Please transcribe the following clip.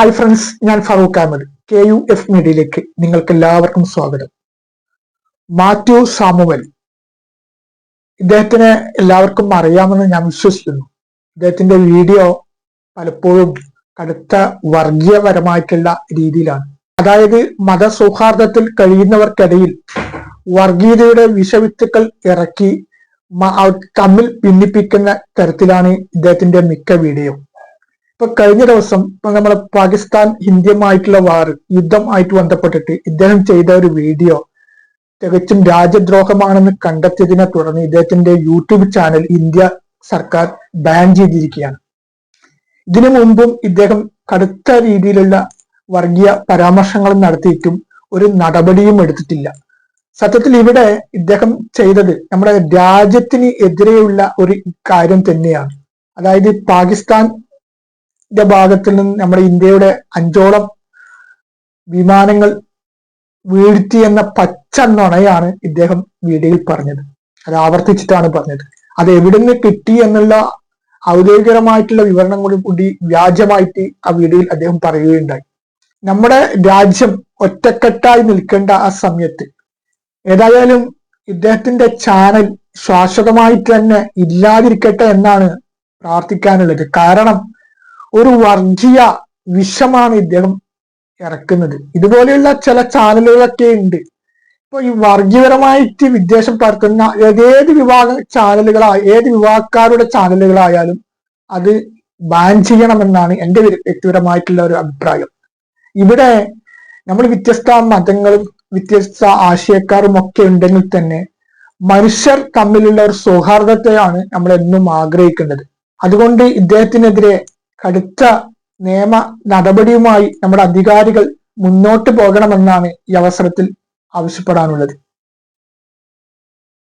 Hi friends ഞാൻ Farooq Ahmed. K U F മീഡിയയിലേക്ക് നിങ്ങൾക്ക് എല്ലാവർക്കും സ്വാഗതം. മാത്യു സാമുവൽ. ഇദ്ദേഹത്തിനെ എല്ലാവർക്കും അറിയാമെന്ന് ഞാൻ വിശ്വസിക്കുന്നു. ഇദ്ദേഹത്തിന്റെ വീഡിയോ പലപ്പോഴും കടുത്ത വർഗീയപരമായിട്ടുള്ള രീതിയിലാണ്. അതായത് മതസൗഹാർദ്ദത്തിൽ കഴിയുന്നവർക്കിടയിൽ വർഗീയതയുടെ വിഷവിത്തുക്കൾ ഇറക്കി തമ്മിൽ ഭിന്നിപ്പിക്കുന്ന തരത്തിലാണ് ഇദ്ദേഹത്തിന്റെ മിക്ക വീഡിയോ. ഇപ്പൊ കഴിഞ്ഞ ദിവസം ഇപ്പൊ നമ്മളെ പാകിസ്ഥാൻ ഇന്ത്യയുമായിട്ടുള്ള വാർ യുദ്ധം ആയിട്ട് ബന്ധപ്പെട്ടിട്ട് ഇദ്ദേഹം ചെയ്ത ഒരു വീഡിയോ തികച്ചും രാജ്യദ്രോഹമാണെന്ന് കണ്ടെത്തിയതിനെ തുടർന്ന് ഇദ്ദേഹത്തിന്റെ യൂട്യൂബ് ചാനൽ ഇന്ത്യ സർക്കാർ ബാൻ ചെയ്തിരിക്കുകയാണ്. ഇതിനു മുമ്പും ഇദ്ദേഹം കടുത്ത രീതിയിലുള്ള വർഗീയ പരാമർശങ്ങൾ നടത്തിയിട്ടും ഒരു നടപടിയും എടുത്തിട്ടില്ല. സത്യത്തിൽ ഇവിടെ ഇദ്ദേഹം ചെയ്തത് നമ്മുടെ രാജ്യത്തിന് എതിരെയുള്ള ഒരു കാര്യം തന്നെയാണ്. അതായത് പാകിസ്ഥാൻ ഭാഗത്തിൽ നിന്ന് നമ്മുടെ ഇന്ത്യയുടെ അഞ്ചോളം വിമാനങ്ങൾ വീഴ്ത്തി എന്ന പച്ച നുണയാണ് ഇദ്ദേഹം വീഡിയോയിൽ പറഞ്ഞത്. അത് ആവർത്തിച്ചിട്ടാണ് പറഞ്ഞത്. അത് എവിടുന്ന് കിട്ടി എന്നുള്ള ഔദ്യോഗികരമായിട്ടുള്ള വിവരണം കൂടി കൂടി വ്യാജമായിട്ട് ആ വീഡിയോയിൽ അദ്ദേഹം പറയുകയുണ്ടായി. നമ്മുടെ രാജ്യം ഒറ്റക്കെട്ടായി നിൽക്കേണ്ട ആ സമയത്ത് ഏതായാലും ഇദ്ദേഹത്തിന്റെ ചാനൽ ശാശ്വതമായിട്ട് തന്നെ ഇല്ലാതിരിക്കട്ടെ എന്നാണ് പ്രാർത്ഥിക്കാനുള്ളത്. കാരണം ഒരു വർഗീയ വിഷമാണ് ഇദ്ദേഹം ഇറക്കുന്നത്. ഇതുപോലെയുള്ള ചില ചാനലുകളൊക്കെ ഉണ്ട്. ഇപ്പൊ ഈ വർഗീയപരമായിട്ട് വിദ്വേഷം പരത്തുന്ന ഏത് വിഭാഗ ചാനലുകളായ ഏത് വിഭാഗക്കാരുടെ ചാനലുകളായാലും അത് ബാൻ ചെയ്യണമെന്നാണ് വ്യ- വ്യക്തിപരമായിട്ടുള്ള ഒരു അഭിപ്രായം. ഇവിടെ നമ്മൾ വ്യത്യസ്ത മതങ്ങളും വ്യത്യസ്ത ആശയക്കാരും ഒക്കെ ഉണ്ടെങ്കിൽ തന്നെ മനുഷ്യർ തമ്മിലുള്ള ഒരു സൗഹാർദ്ദത്തെയാണ് നമ്മൾ എന്നും ആഗ്രഹിക്കുന്നത്. അതുകൊണ്ട് ഇദ്ദേഹത്തിനെതിരെ കടുത്ത നിയമ നടപടിയുമായി നമ്മുടെ അധികാരികൾ മുന്നോട്ട് പോകണമെന്നാണ് ഈ അവസരത്തിൽ ആവശ്യപ്പെടാനുള്ളത്.